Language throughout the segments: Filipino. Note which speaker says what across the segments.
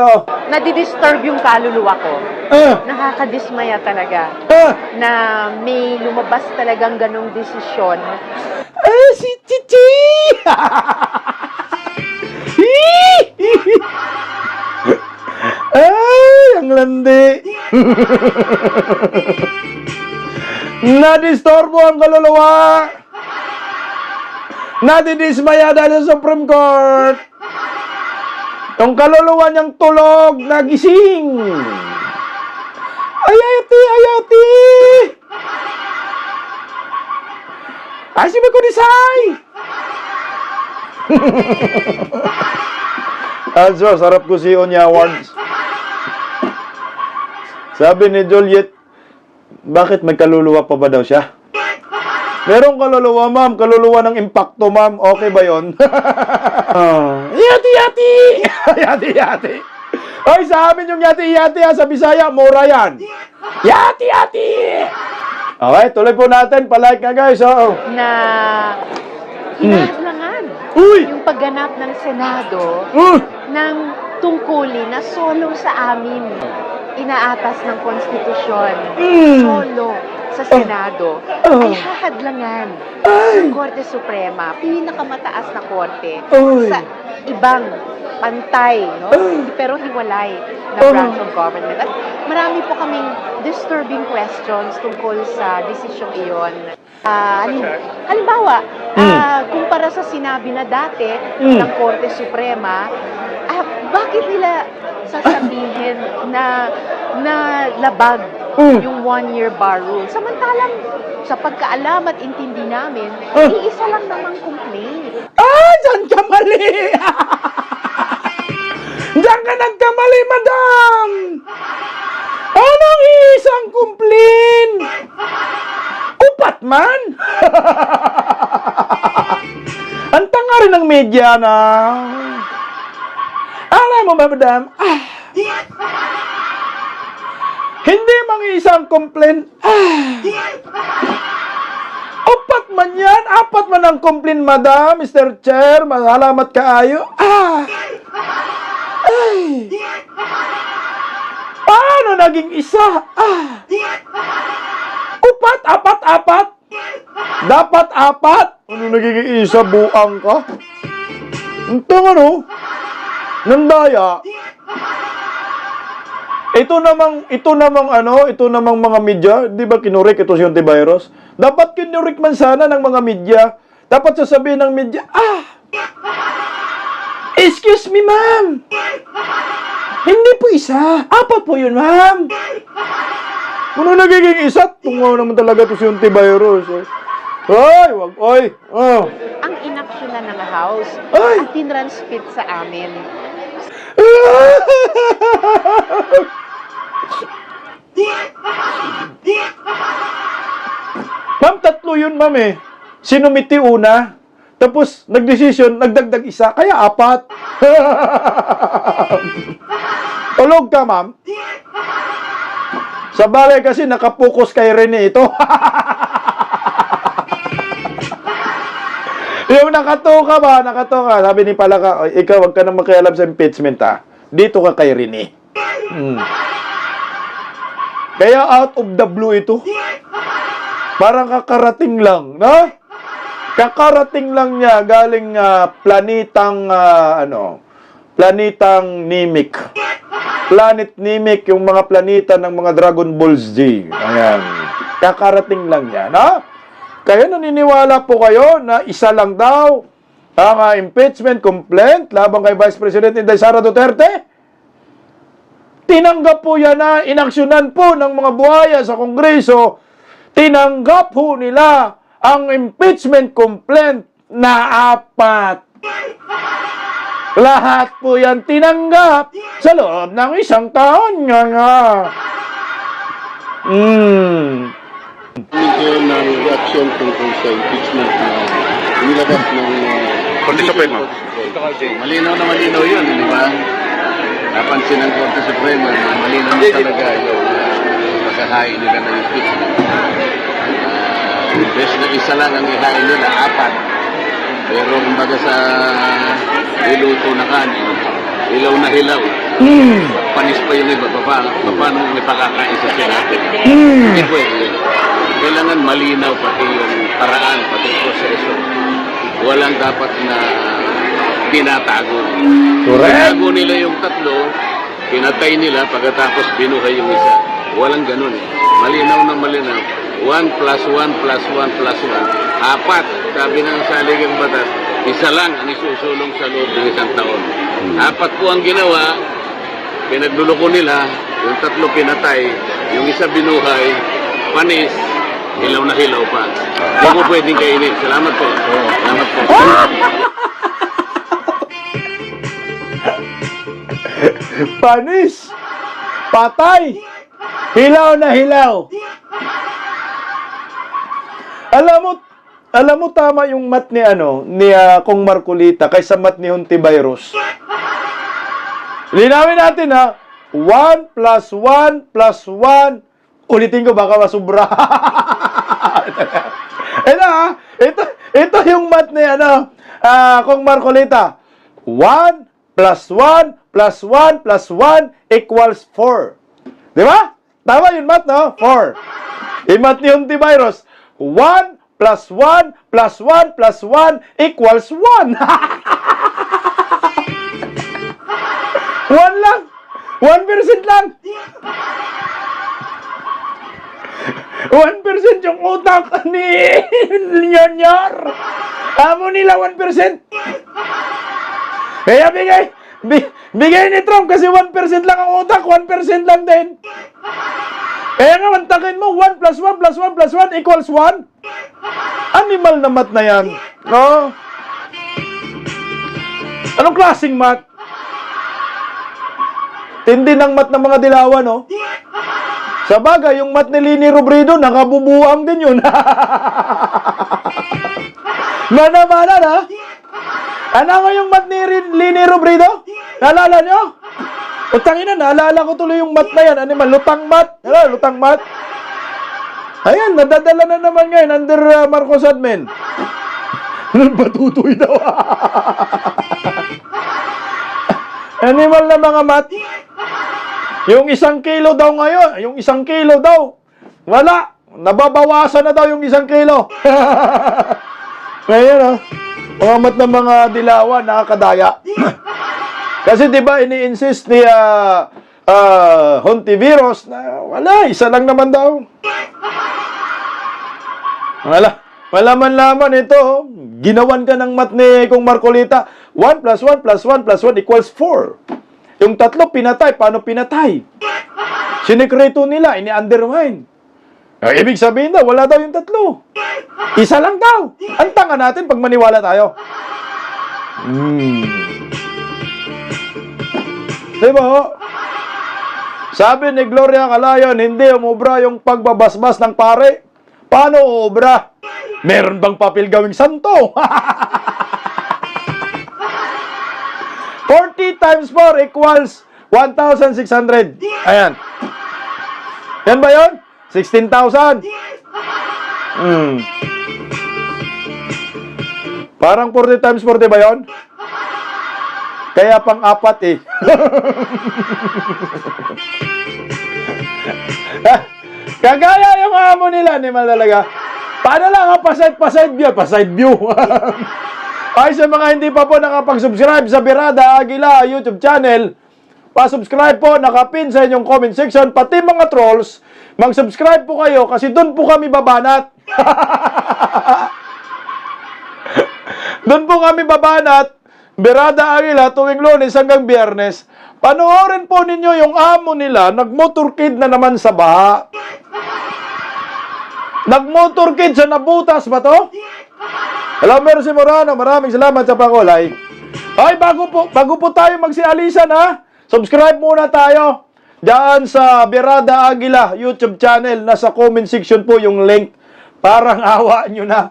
Speaker 1: ito.
Speaker 2: Nadidisturb yung kaluluwa ko.
Speaker 1: Ah,
Speaker 2: Nakakadismaya talaga
Speaker 1: ah,
Speaker 2: na may lumabas talagang ganong desisyon.
Speaker 1: ah, si Chichi! Ay, ang landi. Nadistorbo ang kaluluwa. Nadidismaya dahil sa Supreme Court. Tong kaluluwa niyang tulog, nagising. Ayati, ayati. Asi mo ko disay. Also, sarap ko si Onya Awards. Sabi ni Juliet, bakit may kaluluwa pa ba daw siya? Merong kaluluwa, ma'am. Kaluluwa ng impacto, ma'am. Okay ba yon? Ah, yati, yati! yati, yati! Oy, sa amin yung yati, yati, ha, sa Bisaya, mura yan. Yati, yati! Okay, tuloy po natin. Palike nga, guys. Oh.
Speaker 2: na hinahadlangan
Speaker 1: Uy!
Speaker 2: yung pagganap ng Senado
Speaker 1: Uh!
Speaker 2: ng tungkulin na solo sa amin inaatas ng konstitusyon
Speaker 1: Mm.
Speaker 2: Sa Senado
Speaker 1: Oh.
Speaker 2: ay hahadlangan
Speaker 1: Ay!
Speaker 2: ng Korte Suprema, pinakamataas na korte
Speaker 1: Oy.
Speaker 2: sa ibang pantay, no?
Speaker 1: Ay.
Speaker 2: pero hiwalay na
Speaker 1: Oh.
Speaker 2: branch of government. At marami po kaming disturbing questions tungkol sa desisyong iyon. Ah, halim- halimbawa, ah, kumpara sa sinabi na dati
Speaker 1: Mm.
Speaker 2: ng Korte Suprema, ah, bakit nila sasabihin na na labag
Speaker 1: Mm.
Speaker 2: yung one-year bar rule? Samantalang sa pagkaalam at intindi namin,
Speaker 1: Ah.
Speaker 2: iisa lang namang complaint.
Speaker 1: Ah, dyan ka mali! Diyan ka nagkamali, madam! Anong isang kumplin? Upat man! Ang tanga rin ng media na... Alam mo ba, madam? Ah, hindi mang isang complaint. Ah, Apat man yan. Apat man ang complaint, madam, Mr. Chair. Masalamat kaayo. Ah! Ay! Paano naging isa? Ah! Upat, apat, apat. Dapat apat. Ano naging isa? Buang ka? Ito ano? Nandaya. Ito namang, ito namang ano, ito namang mga media, di ba kinurik ito si Ontiveros? Dapat kinurik man sana ng mga media. Dapat sasabihin ng media, ah! Excuse me, ma'am! Hindi po isa. Apat po yun, ma'am. Ano nagiging isa? Tungaw naman talaga to si Ontiveros. Eh. Ay, wag, oy. Oh.
Speaker 2: Ang inaksyonan ng House
Speaker 1: Ay!
Speaker 2: at tinransmit sa amin.
Speaker 1: Ma'am, tatlo yun, ma'am eh. Sinumiti una, tapos nagdesisyon, nagdagdag isa, kaya apat. Tulog ka, ma'am. Sa balay kasi nakapokus kay Rene ito. Yung nakatoka ba, nakatoka. Sabi ni Palaka, "Oy, ikaw wag ka na makialam sa impeachment ah. Dito ka kay Rene. Hmm. Kaya out of the blue ito. Parang kakarating lang, no? Kakarating lang niya galing ah, planetang ah, ano, planetang Nimic. Planet Nimic, yung mga planeta ng mga Dragon Ball Z. Ayan. Kakarating lang niya, no? Kaya naniniwala po kayo na isa lang daw ang ah, impeachment complaint laban kay Vice President Inday Sara Duterte? Tinanggap po yan na inaksyonan po ng mga buhaya sa Kongreso. Tinanggap po nila ang impeachment complaint na apat. Lahat po yan tinanggap sa loob ng isang taon nga nga. Hmm.
Speaker 3: Medyo ng reaction tungkol sa impeachment na nilabas ng uh,
Speaker 1: Korte Suprema.
Speaker 3: Malinaw na malinaw yun, di ba? Napansin ng Korte Suprema na malinaw na talaga yung uh, pagkahain nila ng impeachment. Uh, imbes na isa lang ang ihain nila, apat. Pero kumbaga sa niluto na kanin, ilaw na hilaw.
Speaker 1: Hmm.
Speaker 3: Panis pa yung iba. Paano, paano may pakakaisa sila?
Speaker 1: Hmm.
Speaker 3: Hindi pwede. Kailangan malinaw pati yung paraan, pati proseso. Walang dapat na tinatago.
Speaker 1: Correct.
Speaker 3: Tinago nila yung tatlo, pinatay nila, pagkatapos binuhay yung isa. Walang ganun. Malinaw na malinaw. 1 plus 1 plus 1 plus 1. Apat. Sabi ng saligang batas, isa lang ang isusulong sa loob ng isang taon. Apat po ang ginawa, pinagluloko nila, yung tatlo pinatay, yung isa binuhay, panis, hilaw na hilaw pa. Hindi mo pwedeng kainin. Salamat po. Salamat po.
Speaker 1: Panis! Patay! Hilaw na hilaw! Alam mo, alam mo tama yung mat ni ano, ni ah, Kong Marcolita kaysa mat ni Hontivirus. Linawin natin ha. 1 plus 1 plus 1. Ulitin ko baka masubra. ito. Ito, ito yung mat ni ano, ah, Kong Marcolita. 1 plus 1 plus 1 plus 1 equals 4. Di ba? Tama yun, Mat, no? 4. Yung mat ni Hontivirus. 1 plus 1 plus 1 plus 1 equals 1. 1 lang. 1% lang. 1% yung utak ni Nyonyar. Amo nila 1%. Kaya bigay, bi- bigay ni Trump kasi 1% lang ang utak, 1% lang din. Kaya nga, mantakin mo, 1 plus 1 plus 1 plus 1 equals 1. Animal na mat na yan. No? Anong klaseng mat? Tindi ng mat ng mga dilawan, no? Sa bagay, yung mat ni Lini Robredo, nakabubuang din yun. Mana-mana na. Ano nga yung mat ni Lini Robredo? Naalala nyo? Utang ina, naalala ko tuloy yung mat na yan. Ano man, lutang mat. Ano, lutang mat. Ayan, nadadala na naman ngayon under uh, Marcos admin. Batutoy daw. Animal na mga mat. Yung isang kilo daw ngayon, yung isang kilo daw. Wala. Nababawasan na daw yung isang kilo. Ngayon, oh. Mga mat ng mga dilawan, nakakadaya. Kasi 'di ba ini-insist ni uh, uh, Hontivirus na wala, isa lang naman daw. Wala. Wala man laman ito. oh. Ginawan ka ng mat ni Kong Marcolita. 1 plus 1 plus 1 plus 1 equals 4. Yung tatlo pinatay. Paano pinatay? Sinikreto nila, ini-undermine. Ang ibig sabihin daw, wala daw yung tatlo. Isa lang daw. Ang tanga natin pag maniwala tayo. Hmm. Diba? ho? Sabi ni Gloria Calayon, hindi umubra yung pagbabasbas ng pare. Paano uubra? Meron bang papel gawing santo? times 4 equals 1,600. Ayan. Yan ba yun? 16,000. Hmm. Parang 40 times 40 ba yun? Kaya pang apat eh. Kagaya yung amo nila ni Malalaga. Paano lang ha? Paside, paside view. Paside view. Ay sa mga hindi pa po nakapag-subscribe sa Birada Aguila YouTube channel, pa-subscribe po, nakapin sa inyong comment section, pati mga trolls, mag-subscribe po kayo kasi doon po kami babanat. doon po kami babanat, Birada Aguila tuwing lunes hanggang biyernes. Panoorin po ninyo yung amo nila, nagmotorkid na naman sa baha. Nagmotorkid sa nabutas ba to? Hello, Mercy Morano. Maraming salamat sa pakulay. Ay, bago po, bago po tayo magsialisan ha, subscribe muna tayo. Diyan sa Birada Aguila YouTube channel. Nasa comment section po yung link. Parang awa nyo na.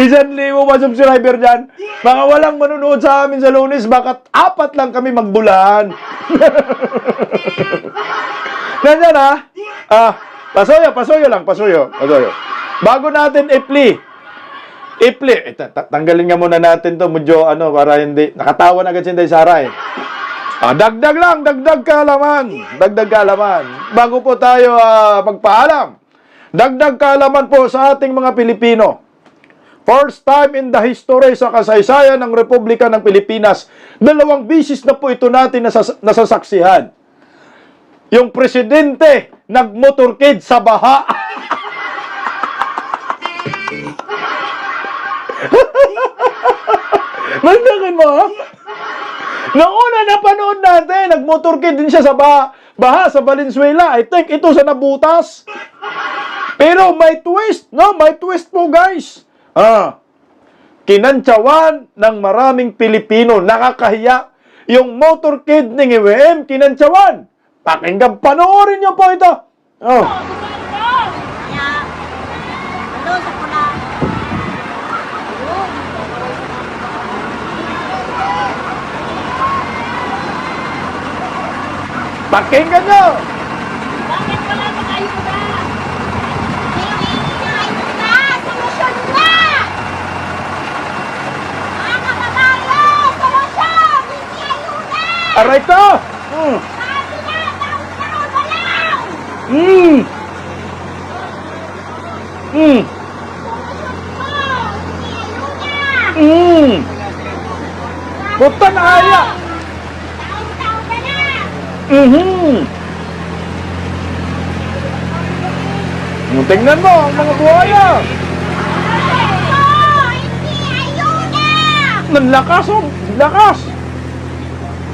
Speaker 1: Isang libo ba subscriber dyan? Mga walang manunood sa amin sa lunes, bakit apat lang kami magbulaan? Nandiyan ha? Ah, pasoyo, pasoyo lang, pasoyo, pasoyo. Bago natin Ipli, eh, ta- ta- tanggalin nga muna natin to, medyo ano, para hindi, nakatawa na agad si Inday Sara eh. Ah, dagdag lang, dagdag kaalaman. Dagdag kaalaman. Bago po tayo ah, magpaalam, dagdag kaalaman po sa ating mga Pilipino. First time in the history sa kasaysayan ng Republika ng Pilipinas, dalawang bisis na po ito natin nasas- nasasaksihan. Yung presidente nagmotorkade sa baha. Mandakan mo, ha? Noong una napanood natin, nagmotorkade din siya sa baha, baha sa Valenzuela. I think ito sa nabutas. Pero may twist, no? May twist po, guys. Ah, kinantsawan ng maraming Pilipino. Nakakahiya. Yung motorcade ng IWM, kinantsawan. Pakinggan, panoorin niyo po ito. Oh.
Speaker 4: Kaya, ano, sa pula. Ayun.
Speaker 1: Pakinggan niyo.
Speaker 4: Bakit wala pang ayuda? Hinihingi ng ayuda! Solusyon na! Mga kababayan! Solusyon! Hindi ayuda!
Speaker 1: Aray ko. Mm. Mm. Mm. Mm. Puta na aya.
Speaker 4: Taon-taon na lang!
Speaker 1: Mhm. Mm, Tingnan mo ang mga buhaya.
Speaker 4: Ayuda!
Speaker 1: Nanlakas oh. Lakas.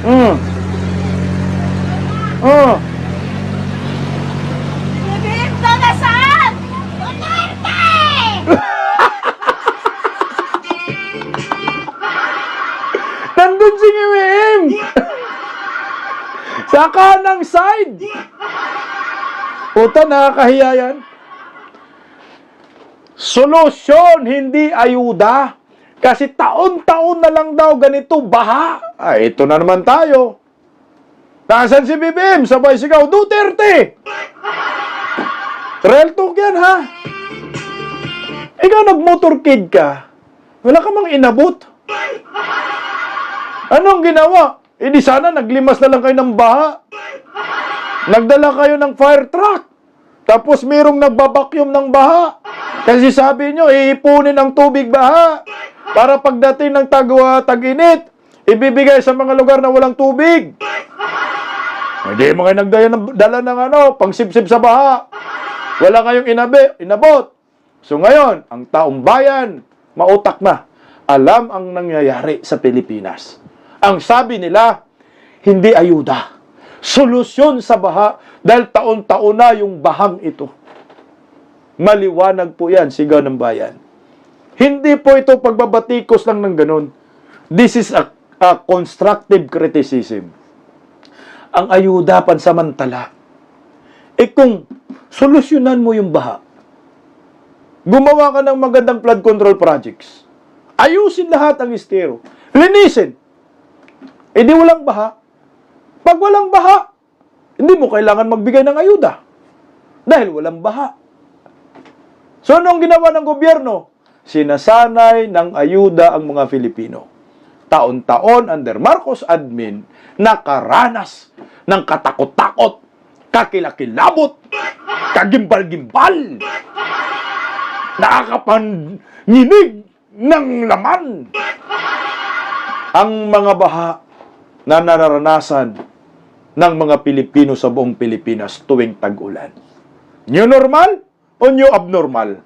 Speaker 1: Mm. Oh.
Speaker 4: Dito na saan? Duterte!
Speaker 1: Nandun si Ngwim! Sa kanang side! Puta, nakakahiya yan. Solusyon, hindi ayuda. Kasi taon-taon na lang daw ganito, baha. Ay, ito na naman tayo. Nasaan si Bibim? Sabay sigaw, Duterte! Real talk yan, ha? Ikaw nag-motorcade ka. Wala ka mang inabot. Anong ginawa? Eh di sana naglimas na lang kayo ng baha. Nagdala kayo ng fire truck. Tapos mayroong nagbabakyum ng baha. Kasi sabi nyo, iipunin ang tubig baha. Para pagdating ng tagwa tag-init, ibibigay sa mga lugar na walang tubig. Hindi mo kayo nagdala ng, dala ng ano, pangsipsip sa baha. Wala kayong inabi, inabot. So ngayon, ang taong bayan, mautak na. Alam ang nangyayari sa Pilipinas. Ang sabi nila, hindi ayuda. Solusyon sa baha dahil taon-taon na yung bahang ito. Maliwanag po yan, sigaw ng bayan. Hindi po ito pagbabatikos lang ng ganun. This is a, a constructive criticism. Ang ayuda pansamantala. Eh kung solusyonan mo yung baha, gumawa ka ng magandang flood control projects, ayusin lahat ang estero, linisin, eh di walang baha. Pag walang baha, hindi mo kailangan magbigay ng ayuda. Dahil walang baha. So anong ginawa ng gobyerno? Sinasanay ng ayuda ang mga Filipino. Taon-taon under Marcos admin, nakaranas ng katakot-takot, kakilakilabot, kagimbal-gimbal, nakakapanginig ng laman ang mga baha na nararanasan ng mga Pilipino sa buong Pilipinas tuwing tag-ulan. New normal o new abnormal?